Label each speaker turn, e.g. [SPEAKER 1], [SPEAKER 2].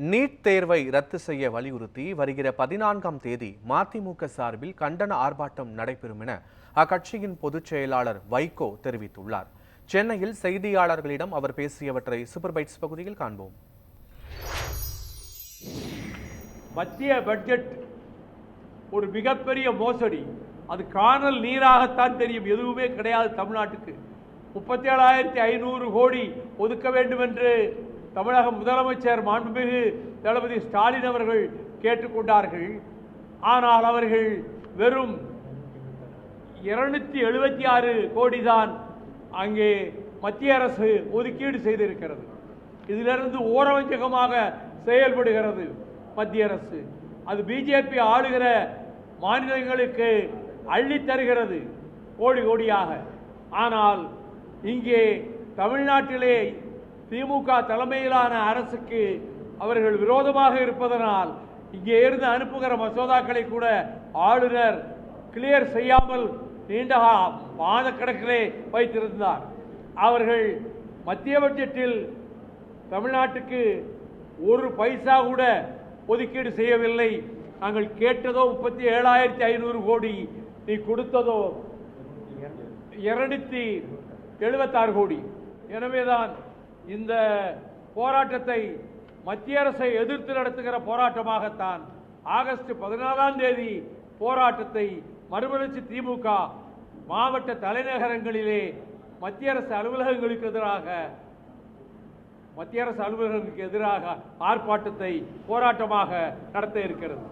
[SPEAKER 1] NEET தேர்வை ரத்து செய்ய வலியுறுத்தி வருகிற பதினான்காம் தேதி மதிமுக சார்பில் கண்டன ஆர்ப்பாட்டம் நடைபெறும் என அக்கட்சியின் பொதுச் செயலாளர் வைகோ தெரிவித்துள்ளார். சென்னையில் செய்தியாளர்களிடம் அவர் பேசியவற்றை சூப்பர் பைட்ஸ் பகுதியில் காண்போம்.
[SPEAKER 2] மத்திய பட்ஜெட் ஒரு மிகப்பெரிய மோசடி. அது காணல் நீராகத்தான் தெரியும். எதுவுமே கிடையாது தமிழ்நாட்டுக்கு. முப்பத்தி ஏழாயிரத்தி ஐநூறு கோடி ஒதுக்க வேண்டும் என்று தமிழக முதலமைச்சர் மாண்புமிகு தளபதி ஸ்டாலின் அவர்கள் கேட்டுக்கொண்டார்கள். ஆனால் அவர்கள் வெறும் இருநூத்தி எழுபத்தி ஆறு கோடி தான் அங்கே மத்திய அரசு ஒதுக்கீடு செய்திருக்கிறது. இதிலிருந்து ஓரவஞ்சகமாக செயல்படுகிறது மத்திய அரசு. அது பிஜேபி ஆளுகிற மாநிலங்களுக்கு அள்ளித்தருகிறது கோடி கோடியாக. ஆனால் இங்கே தமிழ்நாட்டிலே திமுக தலைமையிலான அரசுக்கு அவர்கள் விரோதமாக இருப்பதனால் இங்கே இருந்து அனுப்புகிற மசோதாக்களை கூட ஆளுநர் கிளியர் செய்யாமல் நீண்ட மாதக்கணக்கிலே வைத்திருந்தார். அவர்கள் மத்திய பட்ஜெட்டில் தமிழ்நாட்டுக்கு ஒரு பைசா கூட ஒதுக்கீடு செய்யவில்லை. நாங்கள் கேட்டதோ முப்பத்தி ஏழாயிரத்தி ஐநூறு கோடி நீ கொடுத்ததோ இருநூத்தி எழுபத்தாறு கோடி. எனவேதான் இந்த போராட்டத்தை மத்திய அரசை எதிர்த்து நடத்துகிற போராட்டமாகத்தான் ஆகஸ்ட் பதினாலாம் தேதி போராட்டத்தை மறுமலர்ச்சி திமுக மாவட்ட தலைநகரங்களிலே மத்திய அரசு அலுவலகங்களுக்கு எதிராக மத்திய அரசு அலுவலர்களுக்கு எதிராக ஆர்ப்பாட்டத்தை போராட்டமாக நடத்த இருக்கிறது.